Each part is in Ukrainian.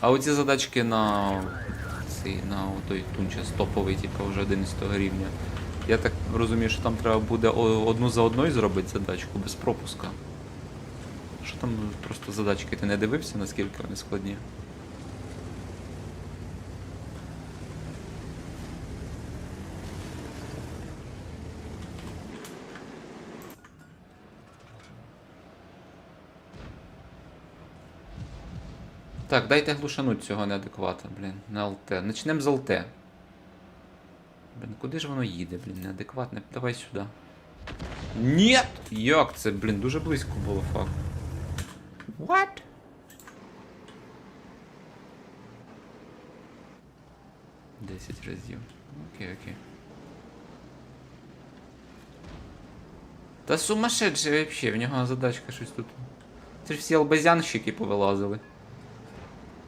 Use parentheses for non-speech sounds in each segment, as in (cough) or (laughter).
А оці задачки на цей, на той тунчес топовий, типу, вже 11 рівня. Я так розумію, що там треба буде одну за одною зробити задачку без пропуска. Що там просто задачки? Ти не дивився, наскільки вони складні? Так, дайте глушануть цього неадеквата, блін, на ЛТ. Начнем з ЛТ. Блін, куди ж воно їде, блін, неадекватне. Давай сюди. Нет! Як це, блін, дуже близько було факт. What? Десять разів. Окей, окей. Та сумасшедший вообще, в нього задачка щось тут. Це ж всі албазянщики повилазили.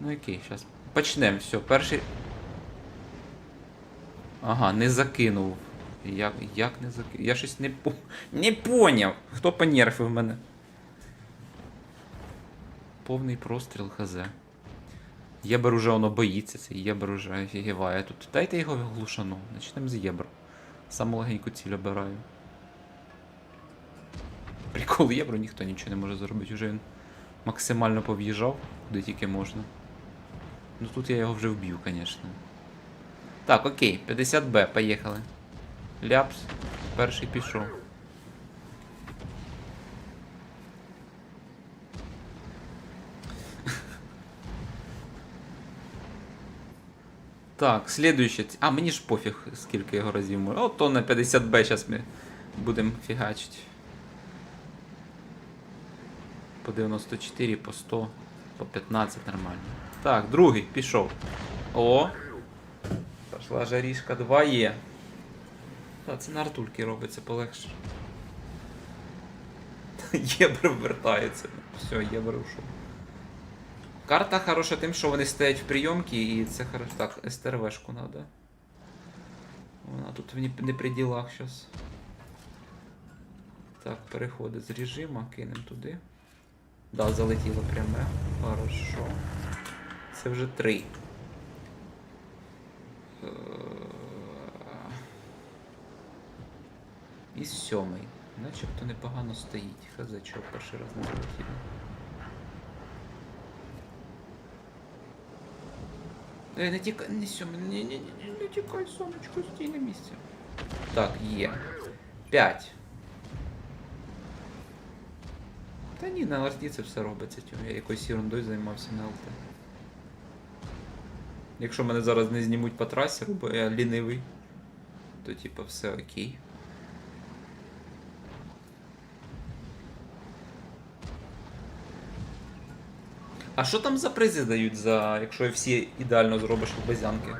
Ну окей, зараз. Почнемо, все, перший. Ага, не закинув. Як, як не закинув? Я щось не по... Не поняв. Хто понерфив мене? Повний простріл хз. Єбер уже воно боїться, цей єбер уже офігіває тут. Дайте його глушану. Начнемо з єбер. Саму легеньку ціль обираю. Прикол єбру ніхто нічого не може зробити. Уже він максимально пов'їжджав, куди тільки можна. Ну тут я його вже вб'ю, звісно. Так, окей, 50Б, поїхали. Ляпс, перший пішов. Так, слідуюче. А, мені ж пофіг, скільки його разів можна. От то на 50Б зараз ми будемо фігачити. По 94, по 100, по 15 нормально. Так, другий пішов. О! Пошла жарішка 2 є. Та, це на артульки робиться полегше. (laughs) Єбр вертається. Все, єбр ушов. Карта хороша тим, що вони стоять в прийомці і це хорошо. Так, СТРВшку надо. Вона тут не- при ділах зараз. Так, переходить з режима, кинемо туди. Да, залетіло пряме. Хорошо. Це вже три. І сьомий. Начебто непогано стоїть. Хз, чого перший раз не залетіло. Ей, не тікай, не сьомий, ні, ні, ні, не тікай, сонечко, стій на місці. Так, є. П'ять. Та ні, на ЛРТ це все робиться, тьо. я якоюсь ерундою займався на ЛТ. Якщо мене зараз не знімуть по трасі, бо я лінивий, то типа все окей. А що там за призи дають за, якщо всі ідеально зробиш обезянки?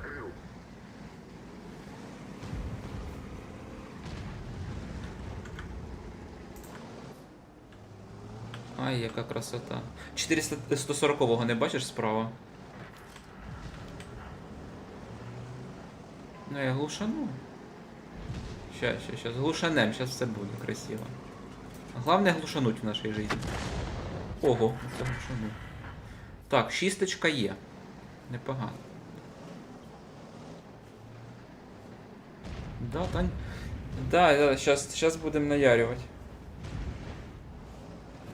Ай, яка красота. 400, 140-го не бачиш справа? Ну я глушану. Щас, щас, щас. Глушанем, щас все буде красиво. Главное глушануть в нашій житті. Ого, це глушану. Так, шісточка є. Непогано. Да, Тань. Да, да, щас, щас будемо наярювати.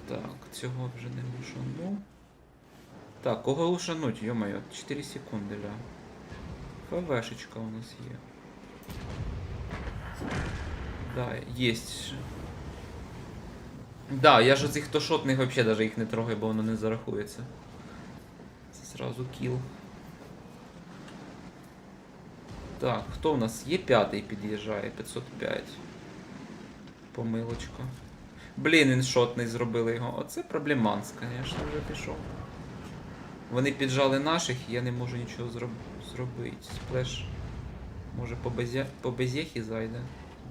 Так, цього вже не глушану. Так, кого глушануть, йо-моє, 4 секунди, ля. ФВшечка у нас є. Да, есть. Да, я ж цих тошотних вообще даже їх не трогаю, бо воно не зарахується. Це сразу кіл. Так, хто у нас є п'ятий під'їжджає, 505. Помилочка. Блін, він шотний зробили його. Оце проблеманс, звісно, вже пішов. Вони піджали наших, я не можу нічого зроб... зробити. Сплеш. Може по, безя... по безєхі зайде.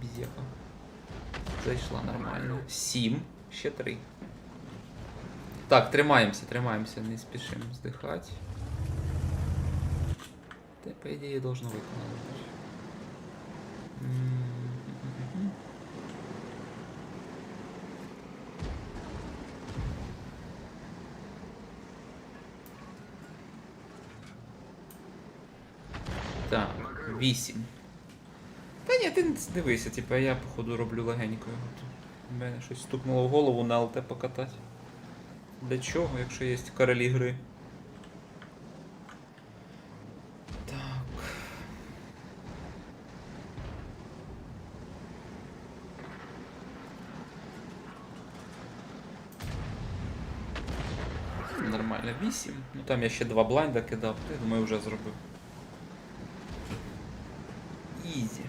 Безєха. Зайшла нормально. Сім. Ще три. Так, тримаємося, тримаємося, не спішимо здихати. Те, по ідеї, должно виконати. Так, 8. Та ні, ти не дивися, типа я походу роблю легенько його. У мене щось стукнуло в голову на ЛТ покатати. Для чого, якщо є королі гри? Так. Нормально, 8. Ну там я ще два блайнда кидав, я думаю, вже зробив. Ізі.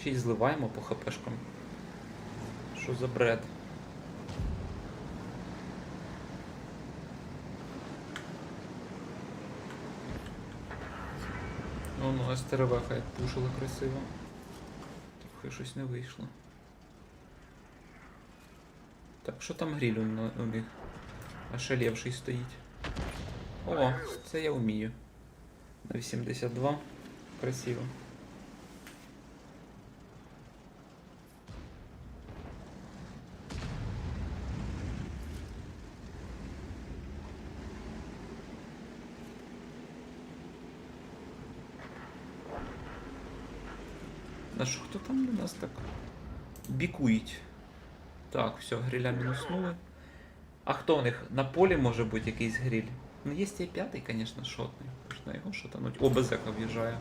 Ще й зливаємо по хпшкам. Що за бред? Ну, ну, СТРВ хай пушила красиво. Трохи щось не вийшло. Так, що там гриль у, у них? Ошалевший стоїть. О, це я вмію. На 82. Красиво. А що хто там у нас так бікують? Так, все, гриля мінуснули. А хто у них? На полі може бути якийсь гриль? Ну, є і п'ятий, звісно, шотний. Можна його шотануть. О, безека в'їжджає.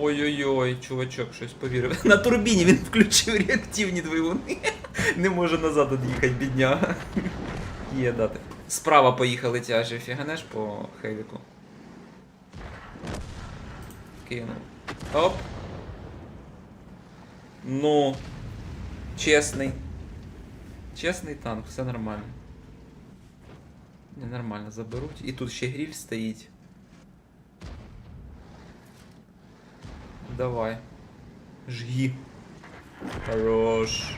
Ой-ой-ой, чувачок щось повірив. (laughs) На турбіні він включив реактивні двигуни. (laughs) Не може назад від'їхати, бідняга. (laughs) Є дати. Справа поїхали тяжі, фіганеш по хевіку. Кинув. Оп. Ну. Чесний. Чесний танк, все нормально. Не нормально заберуть. І тут ще гриль стоїть. Давай. Жги. Хорош.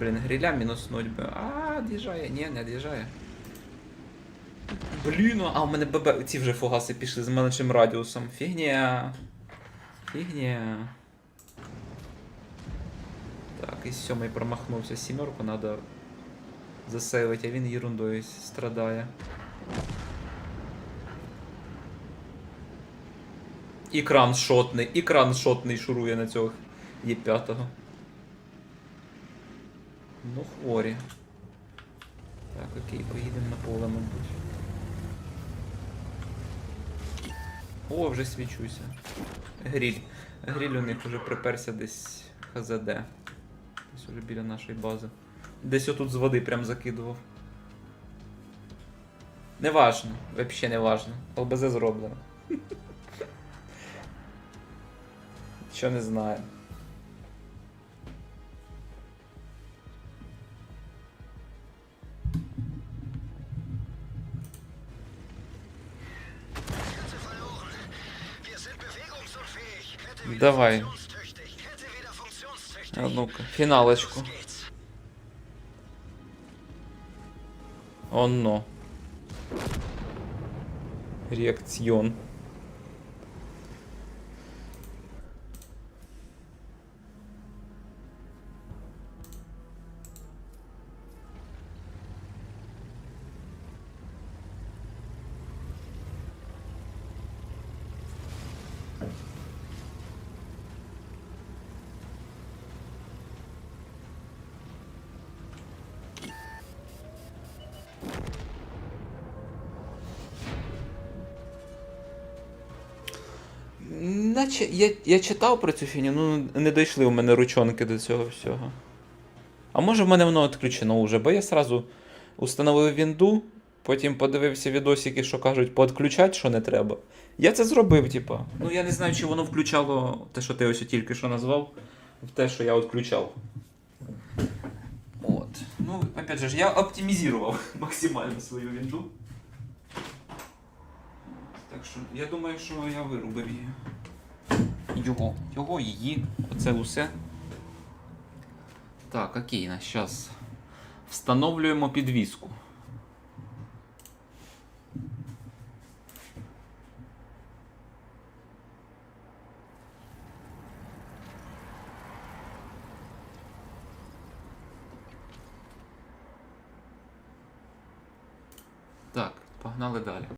Блін, гриля мінуснуть би. А, од'їжджає. Ні, не од'їжджає. Блін, а у мене ББ. Ці вже фугаси пішли з меншим радіусом. Фігня. Фігня. Так, і сьомий промахнувся. Сімерку треба засейвити, а він ерундою страдає. Ікран шотний, ікран шотний шурує на цього є п'ятого. Ну, хворі. Так, окей, поїдемо на поле, мабуть. О, вже свічуся. Гріль. Гріль у них вже приперся десь ХЗД. Десь уже біля нашої бази. Десь отут з води прям закидував. Неважно, взагалі не важно. ЛБЗ зроблено. (laughs) Що не знаю. Давай. А ну-ка, фіналочку. Los geht's. Наче я, я читав про цю фіню, ну не дійшли у мене ручонки до цього всього. А може в мене воно відключено вже, бо я сразу установив вінду, потім подивився відосики, що кажуть, поотключать, що не треба. Я це зробив, типа. Ну я не знаю, чи воно включало те, що ти ось тільки що назвав, в те, що я відключав. От. Ну, опять же, я оптимізував (laughs) максимально свою вінду. Так що я думаю, що я вирубив її. Його, його, її, оце усе. Так, окей, зараз встановлюємо підвіску.